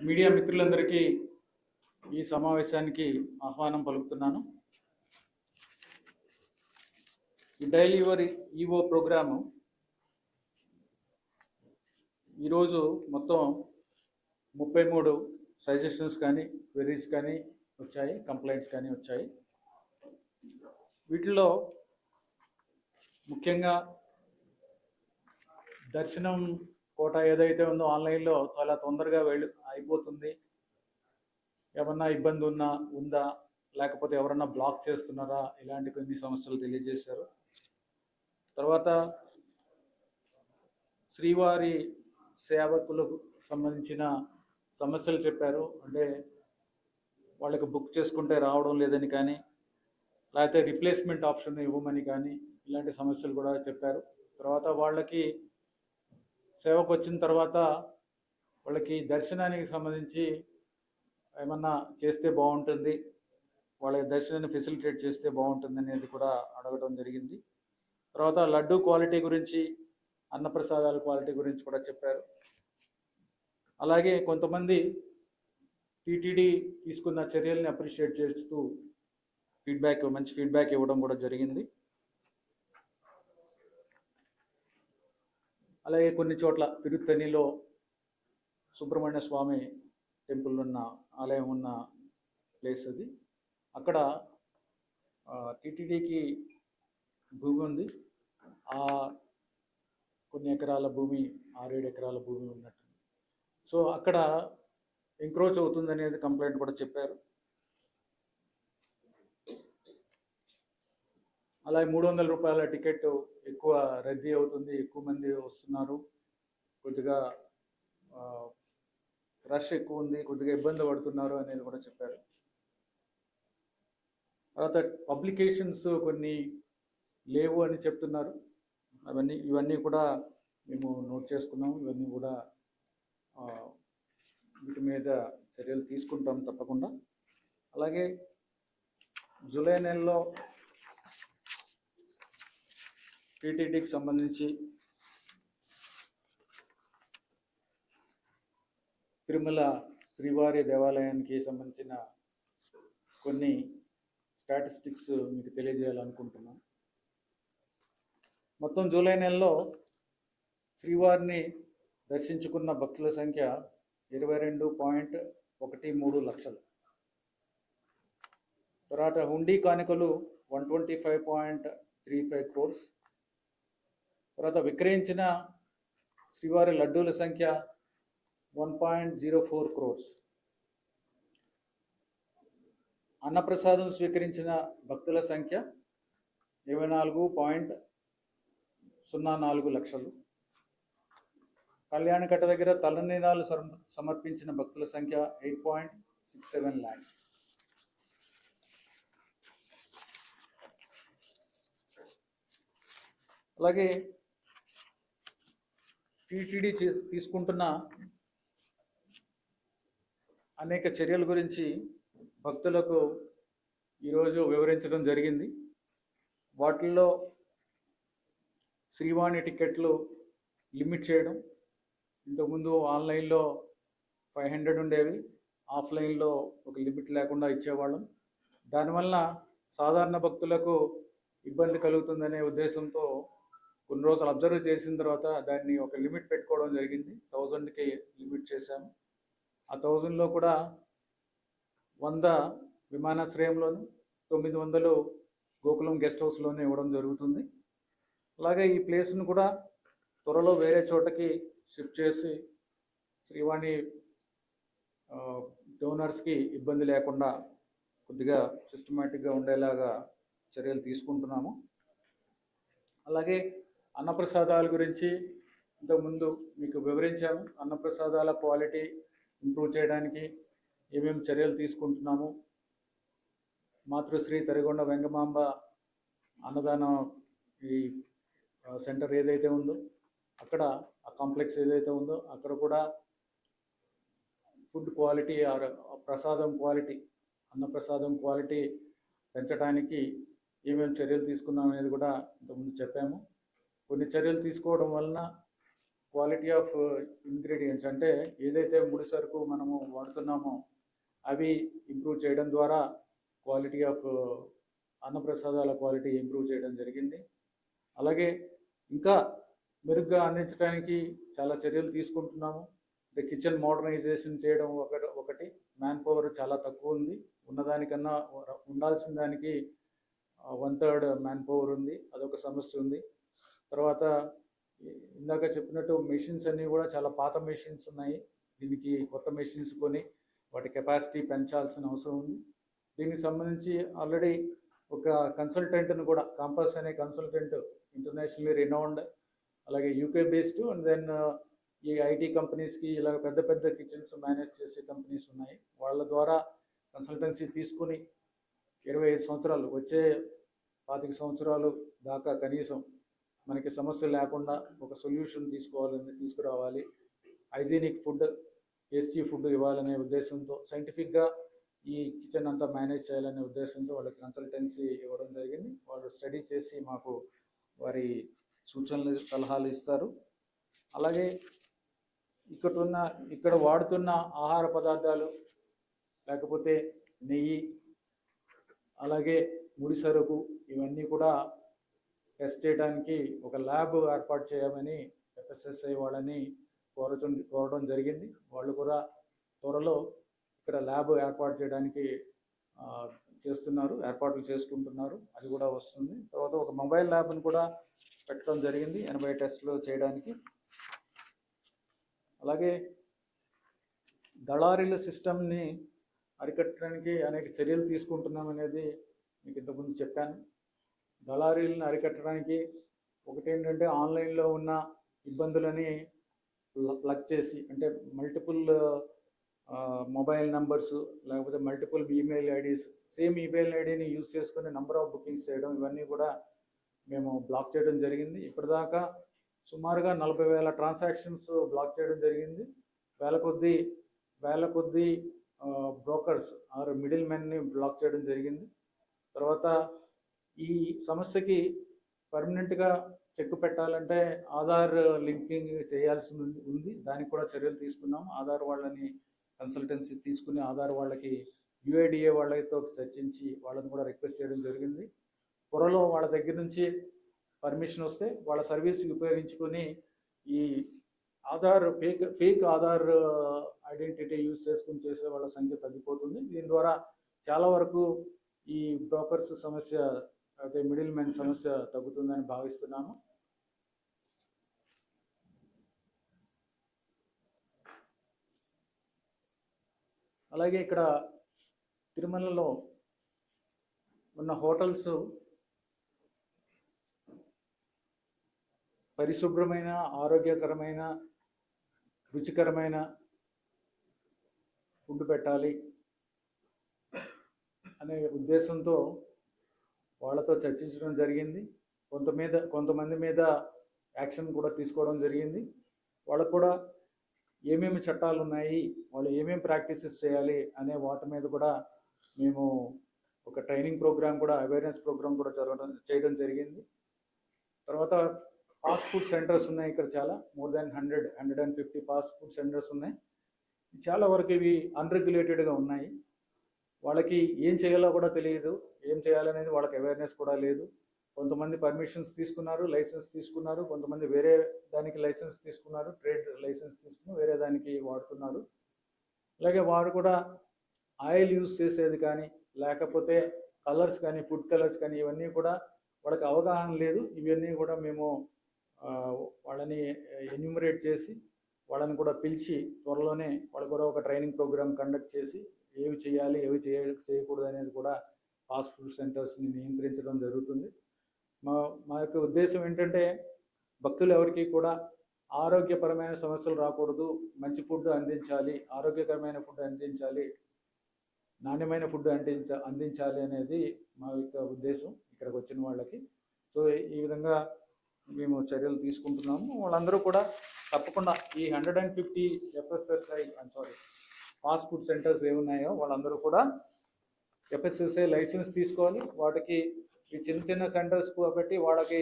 Media మిత్రులందరికీ ఈ సమావేశానికి ఆహ్వానం పలుకుతున్నాను. ఈ డైలీ యువర్ ఈవో ప్రోగ్రాము ఈరోజు మొత్తం ముప్పై మూడు సజెషన్స్ కానీ క్వెరీస్ కానీ వచ్చాయి కంప్లైంట్స్ కానీ వచ్చాయి. వీటిలో ముఖ్యంగా దర్శనం కోట ఏదైతే ఉందో ఆన్లైన్లో చాలా తొందరగా వెళ్ళి అయిపోతుంది. ఏమన్నా ఇబ్బంది ఉన్నా ఉందా? లేకపోతే ఎవరన్నా బ్లాక్ చేస్తున్నారా? ఇలాంటి కొన్ని సమస్యలు తెలియజేశారు. తర్వాత శ్రీవారి సేవకులకు సంబంధించిన సమస్యలు చెప్పారు. అంటే వాళ్ళకి బుక్ చేసుకుంటే రావడం లేదని కానీ లేకపోతే రిప్లేస్మెంట్ ఆప్షన్ ఇవ్వమని కానీ ఇలాంటి సమస్యలు కూడా చెప్పారు. తర్వాత వాళ్ళకి సేవకు వచ్చిన తర్వాత వాళ్ళకి దర్శనానికి సంబంధించి ఏమన్నా చేస్తే బాగుంటుంది వాళ్ళ దర్శనాన్ని ఫెసిలిటేట్ చేస్తే బాగుంటుంది అనేది కూడా అడగడం జరిగింది. తర్వాత లడ్డు క్వాలిటీ గురించి అన్నప్రసాదాల క్వాలిటీ గురించి కూడా చెప్పారు. అలాగే కొంతమంది టీటీడీ తీసుకున్న చర్యల్ని అప్రిషియేట్ చేస్తూ ఫీడ్బ్యాక్ మంచి ఫీడ్బ్యాక్ ఇవ్వడం కూడా జరిగింది. అలాగే కొన్ని చోట్ల తిరుత్తణిలో సుబ్రహ్మణ్య స్వామి టెంపుల్ ఉన్న ఆలయం ఉన్న ప్లేస్ అది. అక్కడ టీటీడీకి భూమి ఉంది. ఆ కొన్ని ఎకరాల భూమి ఆరేడు ఎకరాల భూమి ఉన్నట్టు సో అక్కడ ఎంక్రోచ్ అవుతుంది అనేది కంప్లైంట్ కూడా చెప్పారు. అలాగే మూడు వందల రూపాయల టికెట్ ఎక్కువ రద్దీ అవుతుంది. ఎక్కువ మంది వస్తున్నారు. కొద్దిగా రష్ ఎక్కువ ఉంది. కొద్దిగా ఇబ్బంది పడుతున్నారు అనేది కూడా చెప్పారు. తర్వాత పబ్లికేషన్స్ కొన్ని లేవు అని చెప్తున్నారు. అవన్నీ ఇవన్నీ కూడా మేము నోట్ చేసుకున్నాం. ఇవన్నీ కూడా వీటి మీద చర్యలు తీసుకుంటాం తప్పకుండా. అలాగే జూలై నెలలో టీటీడీకి సంబంధించి తిరుమల శ్రీవారి దేవాలయానికి సంబంధించిన కొన్ని స్టాటిస్టిక్స్ మీకు తెలియజేయాలనుకుంటున్నాం. మొత్తం జూలై నెలలో శ్రీవారిని దర్శించుకున్న భక్తుల సంఖ్య ఇరవై రెండు పాయింట్ ఒకటి మూడు లక్షలు. తర్వాత హుండీ కానుకలు one twenty five point three five crores. తర్వాత విక్రయించిన శ్రీవారి లడ్డూల సంఖ్య one point zero four crores. అన్నప్రసాదం స్వీకరించిన భక్తుల సంఖ్య ఇరవై నాలుగు పాయింట్ సున్నా నాలుగు లక్షలు. కళ్యాణకట్ట దగ్గర తలనీలాలు సమ- సమర్పించిన భక్తుల సంఖ్య eight point six seven lakhs. అలాగే టీటీడీ తీసుకుంటున్న అనేక చర్యల గురించి భక్తులకు ఈరోజు వివరించడం జరిగింది. వాటిల్లో శ్రీవాణి టికెట్లు లిమిట్ చేయడం ఇంతకుముందు ఆన్లైన్లో ఫైవ్ హండ్రెడ్ ఉండేవి ఆఫ్లైన్లో ఒక లిమిట్ లేకుండా ఇచ్చేవాళ్ళం. దానివల్ల సాధారణ భక్తులకు ఇబ్బంది కలుగుతుందనే ఉద్దేశంతో కొన్ని రోజులు అబ్జర్వ్ చేసిన తర్వాత దాన్ని ఒక లిమిట్ పెట్టుకోవడం జరిగింది. థౌజండ్కి లిమిట్ చేశాము. ఆ థౌజండ్లో కూడా వంద విమానాశ్రయంలోను తొమ్మిది వందలు గోకులం గెస్ట్ హౌస్లోనే ఇవ్వడం జరుగుతుంది. అలాగే ఈ ప్లేస్ను కూడా త్వరలో వేరే చోటకి షిఫ్ట్ చేసి శ్రీవాణి డోనర్స్కి ఇబ్బంది లేకుండా కొద్దిగా సిస్టమేటిక్గా ఉండేలాగా చర్యలు తీసుకుంటున్నాము. అలాగే అన్నప్రసాదాల గురించి ఇంతకుముందు మీకు వివరించాము అన్నప్రసాదాల క్వాలిటీ ఇంప్రూవ్ చేయడానికి ఏమేమి చర్యలు తీసుకుంటున్నాము? మాతృశ్రీ తరిగొండ వెంగమాంబ అన్నదాన ఈ సెంటర్ ఏదైతే ఉందో అక్కడ ఆ కాంప్లెక్స్ ఏదైతే ఉందో అక్కడ కూడా ఫుడ్ క్వాలిటీ ఆర్ ప్రసాదం క్వాలిటీ అన్నప్రసాదం క్వాలిటీ పెంచడానికి ఏమేమి చర్యలు తీసుకున్నాం అనేది కూడా ఇంతకుముందు చెప్పాము. కొన్ని చర్యలు తీసుకోవడం వలన క్వాలిటీ ఆఫ్ ఇంగ్రీడియంట్స్ అంటే ఏదైతే ముడి సరుకు మనము వాడుతున్నామో అవి ఇంప్రూవ్ చేయడం ద్వారా క్వాలిటీ ఆఫ్ అన్నప్రసాదాల క్వాలిటీ ఇంప్రూవ్ చేయడం జరిగింది. అలాగే ఇంకా మెరుగ్గా అందించడానికి చాలా చర్యలు తీసుకుంటున్నాము. అంటే కిచెన్ మోడర్నైజేషన్ చేయడం ఒక ఒకటి మ్యాన్ పవర్ చాలా తక్కువ ఉంది. ఉన్నదానికన్నా ఉండాల్సిన దానికి వన్ థర్డ్ మ్యాన్ పవర్ ఉంది. అదొక సమస్య ఉంది. తర్వాత ఇందాక చెప్పినట్టు మెషిన్స్ అన్నీ కూడా చాలా పాత మెషిన్స్ ఉన్నాయి. దీనికి కొత్త మెషిన్స్ కొని వాటి కెపాసిటీ పెంచాల్సిన అవసరం ఉంది. దీనికి సంబంధించి ఆల్రెడీ ఒక కన్సల్టెంట్ను కూడా కాంపస్ అనే కన్సల్టెంట్ ఇంటర్నేషనల్లీ రినౌండ్ అలాగే యూకే బేస్డ్ అండ్ దెన్ ఈ ఐటీ కంపెనీస్కి ఇలా పెద్ద పెద్ద కిచెన్స్ మేనేజ్ చేసే కంపెనీస్ ఉన్నాయి. వాళ్ళ ద్వారా కన్సల్టెన్సీ తీసుకుని ఇరవై ఐదు సంవత్సరాలు వచ్చే పాతిక సంవత్సరాలు దాకా కనీసం మనకి సమస్య లేకుండా ఒక సొల్యూషన్ తీసుకోవాలని తీసుకురావాలి. హైజీనిక్ ఫుడ్ టేస్టీ ఫుడ్ ఇవ్వాలనే ఉద్దేశంతో సైంటిఫిక్గా ఈ కిచెన్ అంతా మేనేజ్ చేయాలనే ఉద్దేశంతో వాళ్ళకి కన్సల్టెన్సీ ఇవ్వడం జరిగింది. వాళ్ళు స్టడీ చేసి మాకు వారి సూచనలు సలహాలు ఇస్తారు. అలాగే ఇక్కడ ఉన్న ఇక్కడ వాడుతున్న ఆహార పదార్థాలు లేకపోతే నెయ్యి అలాగే ముడి సరుకు ఇవన్నీ కూడా టెస్ట్ చేయడానికి ఒక ల్యాబ్ ఏర్పాటు చేయమని ఎఫ్ఎస్ఎస్ఐ వాళ్ళని కోరచు కోరడం జరిగింది. వాళ్ళు కూడా త్వరలో ఇక్కడ ల్యాబ్ ఏర్పాటు చేయడానికి చేస్తున్నారు ఏర్పాట్లు చేసుకుంటున్నారు. అది కూడా వస్తుంది. తర్వాత ఒక మొబైల్ ల్యాబ్ని కూడా పెట్టడం జరిగింది ఎనభై టెస్టులు చేయడానికి. అలాగే దళారీల సిస్టమ్ని అరికట్టడానికి అనేక చర్యలు తీసుకుంటున్నాం అనేది మీకు ఇంతకుముందు చెప్పాను. దళారీలను అరికట్టడానికి ఒకటి ఏంటంటే ఆన్లైన్లో ఉన్న ఇబ్బందులని ప్లగ్ చేసి అంటే మల్టిపుల్ మొబైల్ నంబర్స్ లేకపోతే multiple email IDs same email ఐడిని యూజ్ చేసుకుని నెంబర్ ఆఫ్ బుకింగ్స్ చేయడం ఇవన్నీ కూడా మేము బ్లాక్ చేయడం జరిగింది. ఇప్పటిదాకా సుమారుగా నలభై వేల ట్రాన్సాక్షన్స్ బ్లాక్ చేయడం జరిగింది. వేల కొద్దీ వేల కొద్దీ బ్రోకర్స్ ఆర్ మిడిల్ మెన్ని బ్లాక్ చేయడం జరిగింది. తర్వాత ఈ సమస్యకి పర్మనెంట్గా చెక్ పెట్టాలంటే ఆధార్ లింకింగ్ చేయాల్సి ఉంది- దానికి కూడా చర్యలు తీసుకున్నాం. ఆధార్ వాళ్ళని కన్సల్టెన్సీ తీసుకుని ఆధార్ వాళ్ళకి యుఐడిఏ వాళ్ళతో చర్చించి వాళ్ళని కూడా రిక్వెస్ట్ చేయడం జరిగింది. త్వరలో వాళ్ళ దగ్గర నుంచి పర్మిషన్ వస్తే వాళ్ళ సర్వీస్ ఉపయోగించుకొని ఈ Aadhaar fake fake Aadhaar identity use చేసుకుని చేసే వాళ్ళ సంఖ్య తగ్గిపోతుంది. దీని ద్వారా చాలా వరకు ఈ బ్రోకర్స్ సమస్య అయితే మిడిల్ మ్యాన్ సమస్య తగ్గుతుందని భావిస్తున్నాను అలాగే ఇక్కడ తిరుమలలో ఉన్న హోటల్స్ పరిశుభ్రమైన ఆరోగ్యకరమైన రుచికరమైన ఫుడ్ పెట్టాలి అనే ఉద్దేశంతో వాళ్ళతో చర్చించడం జరిగింది. కొంత మీద కొంతమంది మీద యాక్షన్ కూడా తీసుకోవడం జరిగింది. వాళ్ళకు కూడా ఏమేమి చట్టాలు ఉన్నాయి వాళ్ళు ఏమేమి ప్రాక్టీసెస్ చేయాలి అనే వాటి మీద కూడా మేము ఒక ట్రైనింగ్ ప్రోగ్రామ్ కూడా అవేర్నెస్ ప్రోగ్రామ్ కూడా జరగడం చేయడం జరిగింది. తర్వాత ఫాస్ట్ ఫుడ్ సెంటర్స్ ఉన్నాయి ఇక్కడ చాలా more than hundred hundred and fifty fast food centres ఉన్నాయి. చాలా వరకు ఇవి అన్రెగ్యులేటెడ్గా ఉన్నాయి. వాళ్ళకి ఏం చేయాలో కూడా తెలియదు. ఏం చేయాలనేది వాళ్ళకి అవేర్నెస్ కూడా లేదు. కొంతమంది పర్మిషన్స్ తీసుకున్నారు లైసెన్స్ తీసుకున్నారు. కొంతమంది వేరే దానికి లైసెన్స్ తీసుకున్నారు ట్రేడ్ లైసెన్స్ తీసుకుని వేరే దానికి వాడుతున్నారు. అలాగే వారు కూడా ఆయిల్ యూస్ చేసేది కానీ లేకపోతే కలర్స్ కానీ ఫుడ్ కలర్స్ కానీ ఇవన్నీ కూడా వాళ్ళకి అవగాహన లేదు. ఇవన్నీ కూడా మేము వాళ్ళని ఎన్యూమరేట్ చేసి వాళ్ళని కూడా పిలిచి త్వరలోనే వాళ్ళకు కూడా ఒక ట్రైనింగ్ ప్రోగ్రామ్ కండక్ట్ చేసి ఏవి చేయాలి ఏవి చేయ చేయకూడదు అనేది కూడా ఫాస్ట్ ఫుడ్ సెంటర్స్ని నియంత్రించడం జరుగుతుంది. మా మా యొక్క ఉద్దేశం ఏంటంటే భక్తులు ఎవరికి కూడా ఆరోగ్యపరమైన సమస్యలు రాకూడదు. మంచి ఫుడ్ అందించాలి ఆరోగ్యకరమైన ఫుడ్ అందించాలి నాణ్యమైన ఫుడ్ అందించ అందించాలి అనేది మా యొక్క ఉద్దేశం ఇక్కడికి వచ్చిన వాళ్ళకి. సో ఈ విధంగా మేము చర్యలు తీసుకుంటున్నాము. వాళ్ళందరూ కూడా తప్పకుండా ఈ hundred and fifty FSSI sorry fast food centres ఏమున్నాయో వాళ్ళందరూ కూడా ఎఫ్ఎస్ఎస్ఐ లైసెన్స్ తీసుకోవాలి వాటికి ఈ చిన్న చిన్న సెంటర్స్ కాబట్టి వాళ్ళకి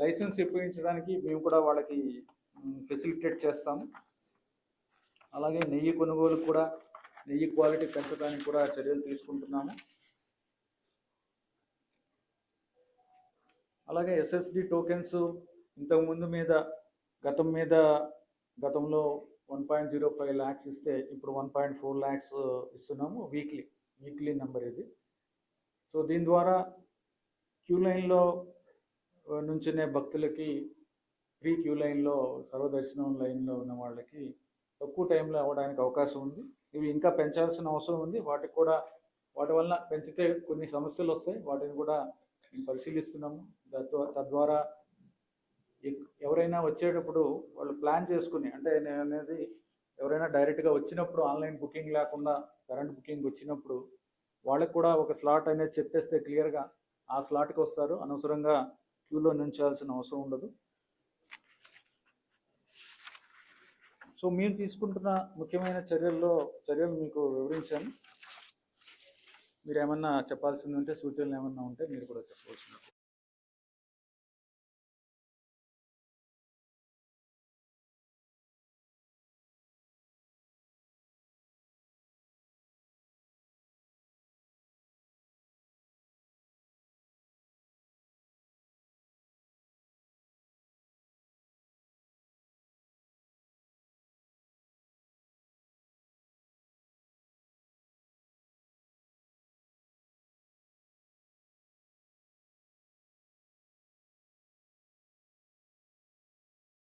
లైసెన్స్ ఇప్పించడానికి మేము కూడా వాళ్ళకి ఫెసిలిటేట్ చేస్తాము అలాగే నెయ్యి కొనుగోలు కూడా నెయ్యి క్వాలిటీ పెంచడానికి కూడా చర్యలు తీసుకుంటున్నాము. అలాగే ఎస్ఎస్డి టోకెన్స్ ఇంతకుముందు మీద గతం మీద గతంలో one point zero five lakhs ఇస్తే ఇప్పుడు వన్ పాయింట్ ఫోర్ ల్యాక్స్ ఇస్తున్నాము వీక్లీ వీక్లీ నెంబర్ ఇది. సో దీని ద్వారా క్యూ లైన్లో uh, నుంచునే భక్తులకి ఫ్రీ క్యూ లైన్లో సర్వదర్శనం లైన్లో ఉన్న వాళ్ళకి తక్కువ టైంలో అవ్వడానికి అవకాశం ఉంది. ఇవి ఇంకా పెంచాల్సిన అవసరం ఉంది. వాటికి కూడా వాటి వల్ల పెంచితే కొన్ని సమస్యలు వస్తాయి. వాటిని కూడా మేము పరిశీలిస్తున్నాము. తద్వారా ఎవరైనా వచ్చేటప్పుడు వాళ్ళు ప్లాన్ చేసుకుని అంటే నేను అనేది ఎవరైనా డైరెక్ట్గా వచ్చినప్పుడు ఆన్లైన్ బుకింగ్ లేకుండా కరెంట్ బుకింగ్ వచ్చినప్పుడు వాళ్ళకి కూడా ఒక స్లాట్ అనేది చెప్పేస్తే క్లియర్గా ఆ స్లాట్కి వస్తారు. అనవసరంగా క్యూలో నుంచాల్సిన అవసరం ఉండదు. సో మీరు తీసుకుంటున్న ముఖ్యమైన చర్యల్లో చర్యలు మీకు వివరించాను. మీరు ఏమన్నా చెప్పాల్సింది ఉంటే సూచనలు ఏమన్నా ఉంటే మీరు కూడా చెప్పవలసినట్టు